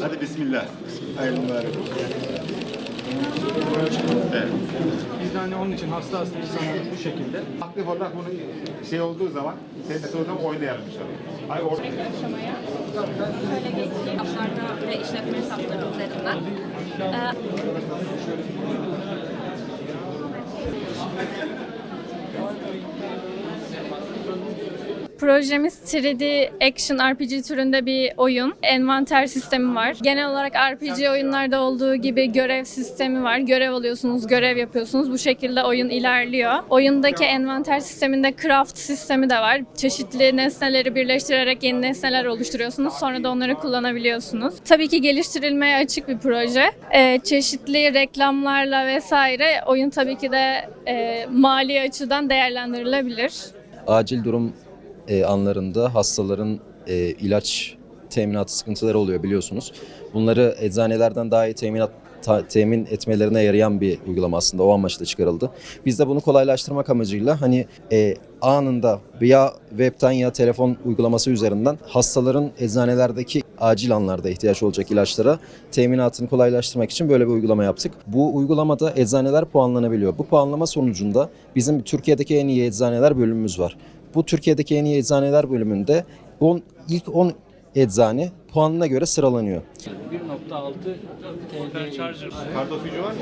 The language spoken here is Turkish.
Hadi bismillah. Hayırlı mübarek olsun. Evet. Biz de hani onun için hasta hasta insanlar bu şekilde. Aktif olarak bunu şey olduğu zaman, senin o zaman oynayalım inşallah. Ay orada. aşamaya şöyle geçeyim. Hesaplarda ve işletme hesapları üzerinden. Ee, Projemiz 3D Action RPG türünde bir oyun. Envanter sistemi var. Genel olarak RPG oyunlarda olduğu gibi görev sistemi var. Görev alıyorsunuz, görev yapıyorsunuz. Bu şekilde oyun ilerliyor. Oyundaki envanter sisteminde craft sistemi de var. Çeşitli nesneleri birleştirerek yeni nesneler oluşturuyorsunuz. Sonra da onları kullanabiliyorsunuz. Tabii ki geliştirilmeye açık bir proje. Ee, çeşitli reklamlarla vesaire oyun tabii ki de e, mali açıdan değerlendirilebilir. acil durum e, anlarında hastaların e, ilaç teminatı sıkıntıları oluyor biliyorsunuz. Bunları eczanelerden daha iyi teminat ta- temin etmelerine yarayan bir uygulama aslında o amaçla çıkarıldı. Biz de bunu kolaylaştırmak amacıyla hani e, anında ya webten ya telefon uygulaması üzerinden hastaların eczanelerdeki acil anlarda ihtiyaç olacak ilaçlara teminatını kolaylaştırmak için böyle bir uygulama yaptık. Bu uygulamada eczaneler puanlanabiliyor. Bu puanlama sonucunda bizim Türkiye'deki en iyi eczaneler bölümümüz var. Bu Türkiye'deki en iyi eczaneler bölümünde 10 ilk 10 eczane puanına göre sıralanıyor. 1.6 TL. Kart okuyucu var mı?